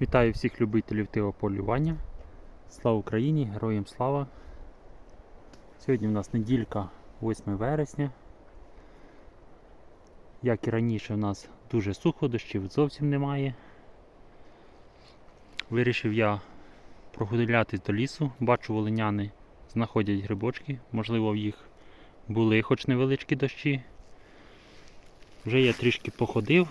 Вітаю всіх любителів тивополювання. Слава Україні! Героям слава! Сьогодні у нас неділька 8 вересня. Як і раніше, у нас дуже сухо, дощів зовсім немає. Вирішив я прогулятись до лісу. Бачу, волиняни знаходять грибочки. Можливо, в їх були хоч невеличкі дощі. Вже я трішки походив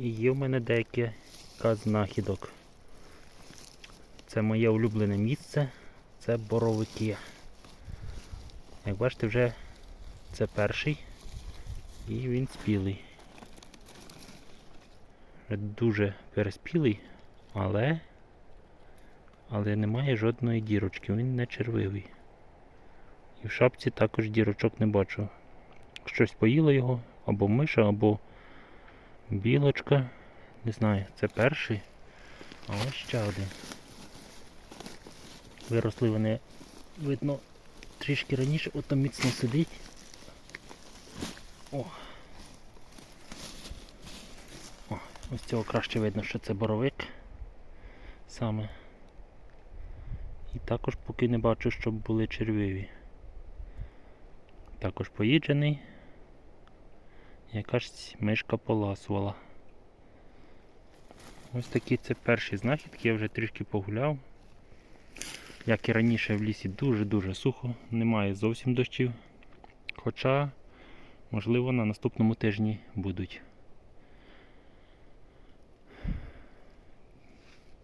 і є в мене деякі знахідок. Це моє улюблене місце, це боровики. Як бачите, вже це перший і він спілий. Вже дуже переспілий, але але немає жодної дірочки, він не червивий. І в шапці також дірочок не бачу. Щось поїло його, або миша, або білочка. Не знаю, це перший, а ось ще один. Виросли вони, видно, трішки раніше, от там міцно сидить. О. О, ось цього краще видно, що це боровик саме. І також поки не бачу, щоб були червиві. Також поїджений. Якась мишка поласувала. Ось такі це перші знахідки, я вже трішки погуляв. Як і раніше в лісі дуже-дуже сухо, немає зовсім дощів. Хоча, можливо, на наступному тижні будуть.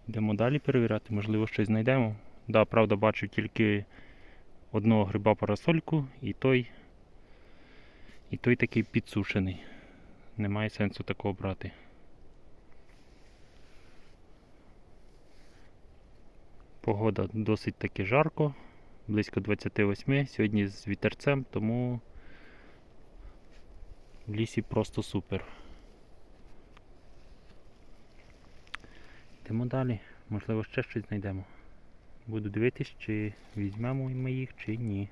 Йдемо далі перевіряти, можливо, щось знайдемо. Да, правда, бачу тільки одного гриба парасольку і той, і той такий підсушений. Немає сенсу такого брати. Погода досить таки жарко, близько 28, сьогодні з вітерцем, тому в лісі просто супер. Йдемо далі, можливо ще щось знайдемо. Буду дивитись, чи візьмемо ми їх, чи ні.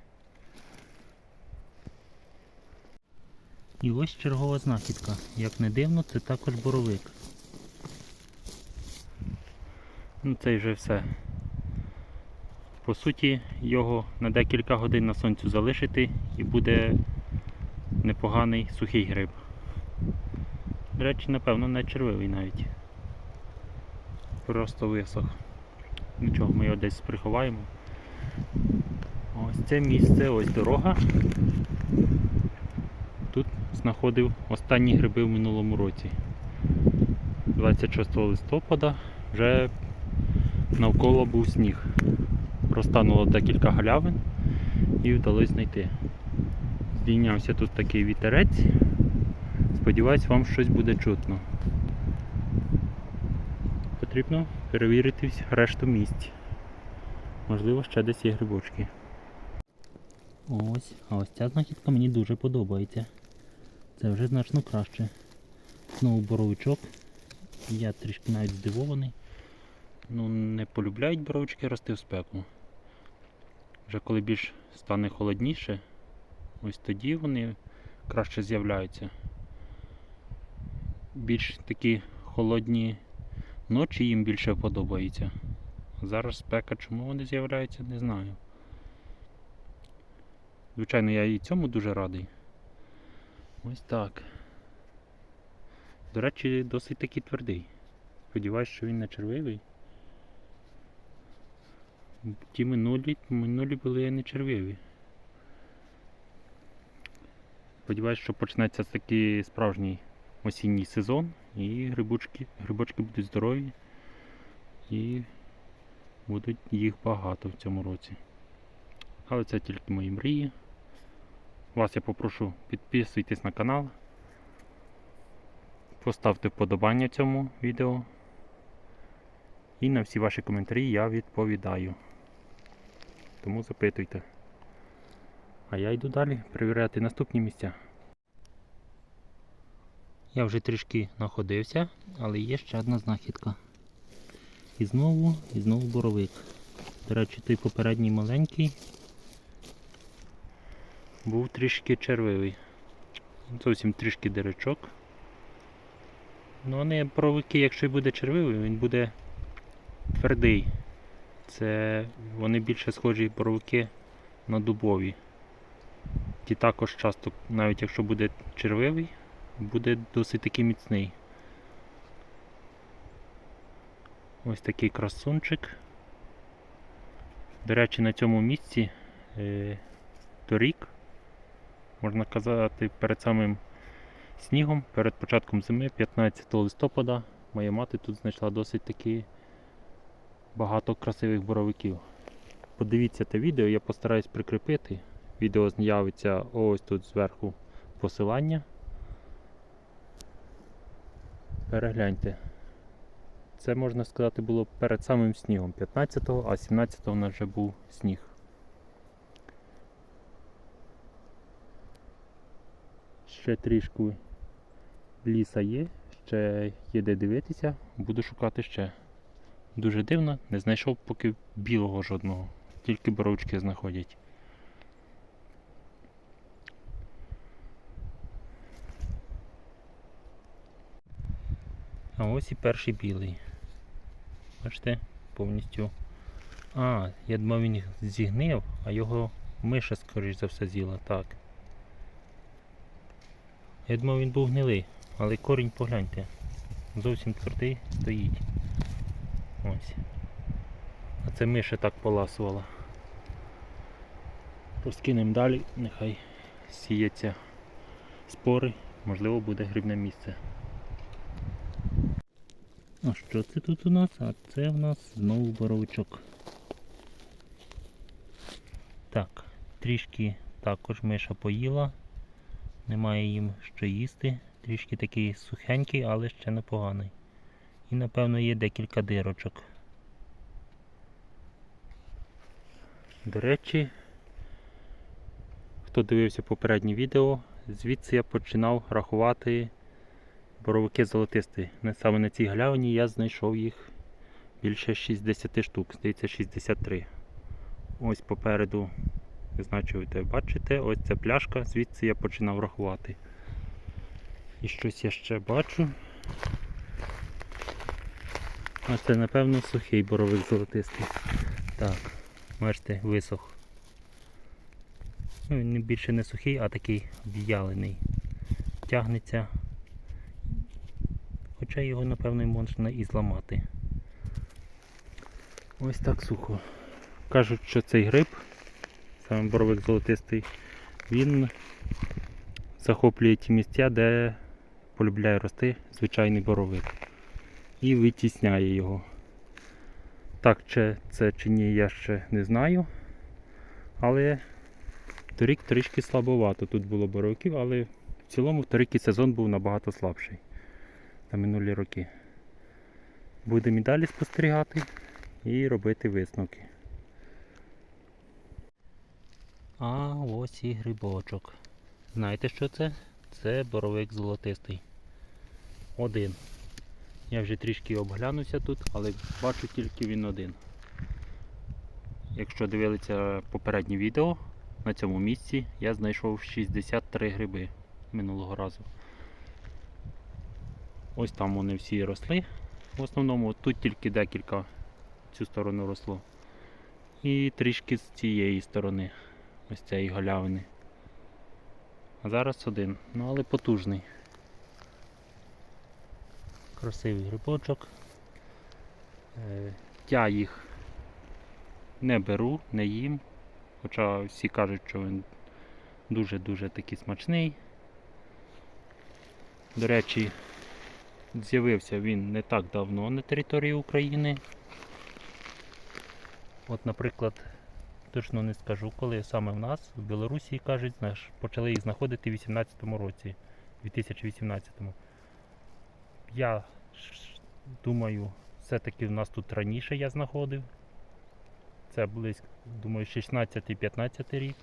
І ось чергова знахідка. Як не дивно, це також боровик. Ну це вже все. По суті, його на декілька годин на сонцю залишити і буде непоганий сухий гриб. До речі, напевно, не червивий навіть. Просто висох. Нічого, ми його десь приховаємо. Ось це місце, ось дорога. Тут знаходив останні гриби в минулому році. 26 листопада вже навколо був сніг. Розтануло декілька галявин і вдалося знайти. Здійнявся тут такий вітерець. Сподіваюсь, вам щось буде чутно. Потрібно перевірити решту місць. Можливо, ще десь є грибочки. Ось, а ось ця знахідка мені дуже подобається. Це вже значно краще. Знову боровичок. Я трішки навіть здивований. Ну, не полюбляють боровички рости в спеку. Вже коли більш стане холодніше, ось тоді вони краще з'являються. Більш такі холодні ночі їм більше подобається. Зараз спека, чому вони з'являються, не знаю. Звичайно, я і цьому дуже радий. Ось так. До речі, досить таки твердий. Сподіваюсь, що він не червивий. Ті минулі, минулі були не червиві. Сподіваюсь, що почнеться такий справжній осінній сезон і грибочки, грибочки будуть здорові і будуть їх багато в цьому році. Але це тільки мої мрії. Вас я попрошу підписуйтесь на канал, поставте вподобання цьому відео. І на всі ваші коментарі я відповідаю. Тому запитуйте. А я йду далі перевіряти наступні місця. Я вже трішки находився, але є ще одна знахідка. І знову, і знову боровик. До речі, той попередній маленький був трішки червивий. Зовсім трішки дирочок. Ну вони боровики, якщо буде червивий, він буде твердий. Це вони більше схожі боровики на дубові. Ті також часто, навіть якщо буде червивий, буде досить таки міцний. Ось такий красунчик. До речі, на цьому місці е, торік, можна казати, перед самим снігом, перед початком зими, 15 листопада, моя мати тут знайшла досить таки багато красивих боровиків. Подивіться те відео, я постараюсь прикріпити. Відео з'явиться ось тут зверху посилання. Перегляньте. Це можна сказати було перед самим снігом 15-го, а 17-го у нас вже був сніг. Ще трішки ліса є, ще є де дивитися, буду шукати ще. Дуже дивно, не знайшов поки білого жодного, тільки боровички знаходять. А ось і перший білий. Бачите, повністю. А, я думав він зігнив, а його миша, скоріш за все, з'їла. Так. Я думав він був гнилий, але корінь погляньте. Зовсім твердий стоїть. Ось. А це миша так поласувала. Розкинемо далі, нехай сіється спори, можливо буде грибне місце. А що це тут у нас? А це в нас знову боровичок. Так, трішки також миша поїла. Немає їм що їсти. Трішки такий сухенький, але ще непоганий. І напевно є декілька дирочок. До речі, хто дивився попереднє відео, звідси я починав рахувати боровики золотисті. Саме на цій галявині я знайшов їх більше 60 штук, здається 63. Ось попереду, ви бачите, ось ця пляшка, звідси я починав рахувати. І щось я ще бачу. А це напевно сухий боровик золотистий. Так, бачите, висох. Ну, він більше не сухий, а такий в'ялений. Тягнеться. Хоча його, напевно, можна і зламати. Ось так сухо. Кажуть, що цей гриб, саме боровик золотистий, він захоплює ті місця, де полюбляє рости звичайний боровик. І витісняє його. Так, чи це чи ні, я ще не знаю. Але торік трішки слабовато тут було боровиків, але в цілому торік і сезон був набагато слабший за минулі роки. Будемо і далі спостерігати і робити висновки. А ось і грибочок. Знаєте що це? Це боровик золотистий. Один. Я вже трішки обглянувся тут, але бачу тільки він один. Якщо дивилися попереднє відео, на цьому місці я знайшов 63 гриби минулого разу. Ось там вони всі росли. В основному тут тільки декілька в цю сторону росло. І трішки з цієї сторони, ось цієї галявини. А зараз один, ну але потужний. Красивий грибочок. Е, Я їх не беру, не їм. Хоча всі кажуть, що він дуже-дуже такий смачний. До речі, з'явився він не так давно на території України. От, наприклад, точно не скажу, коли саме в нас, в Білорусі, кажуть, почали їх знаходити в 18-му році, 2018-му. Я думаю, все-таки в нас тут раніше я знаходив. Це близько, думаю, 16-15 рік.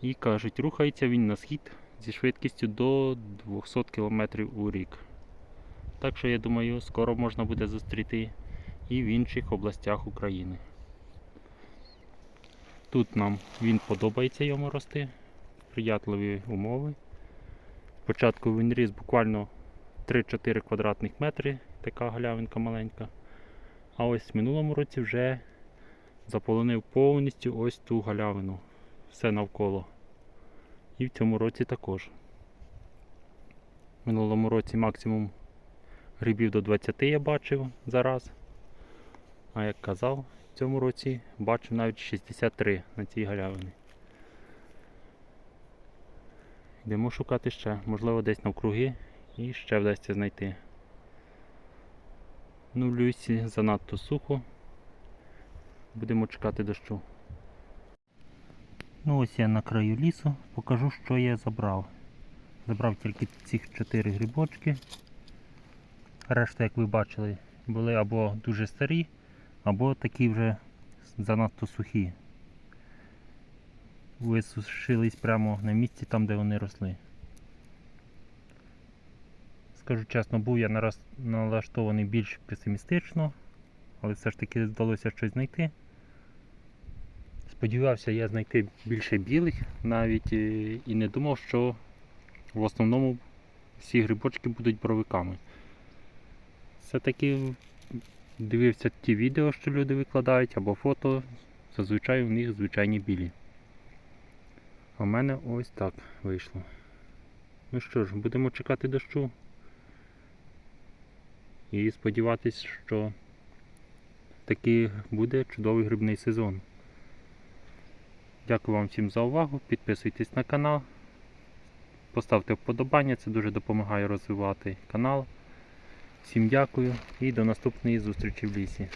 І кажуть, рухається він на схід зі швидкістю до 200 км у рік. Так що я думаю, скоро можна буде зустріти і в інших областях України. Тут нам він подобається йому рости, приятливі умови. Спочатку він ріс буквально 3-4 квадратних метри, така галявинка маленька. А ось в минулому році вже заполонив повністю ось ту галявину. Все навколо. І в цьому році також. В минулому році максимум грибів до 20 я бачив зараз. А як казав, в цьому році бачив навіть 63 на цій галявині. Йдемо шукати ще, можливо, десь навкруги і ще вдасться знайти. Ну, в люсі занадто сухо. Будемо чекати дощу. Ну ось я на краю лісу, покажу, що я забрав. Забрав тільки цих 4 грибочки. Решта, як ви бачили, були або дуже старі, або такі вже занадто сухі. Висушились прямо на місці там, де вони росли. Скажу чесно, був я нараз- налаштований більш песимістично, але все ж таки вдалося щось знайти. Сподівався я знайти більше білих, навіть е, і не думав, що в основному всі грибочки будуть боровиками. Все-таки дивився ті відео, що люди викладають, або фото, зазвичай у них звичайні білі. А в мене ось так вийшло. Ну що ж, будемо чекати дощу. І сподіватись, що таки буде чудовий грибний сезон. Дякую вам всім за увагу. Підписуйтесь на канал. Поставте вподобання, це дуже допомагає розвивати канал. Всім дякую і до наступної зустрічі в лісі.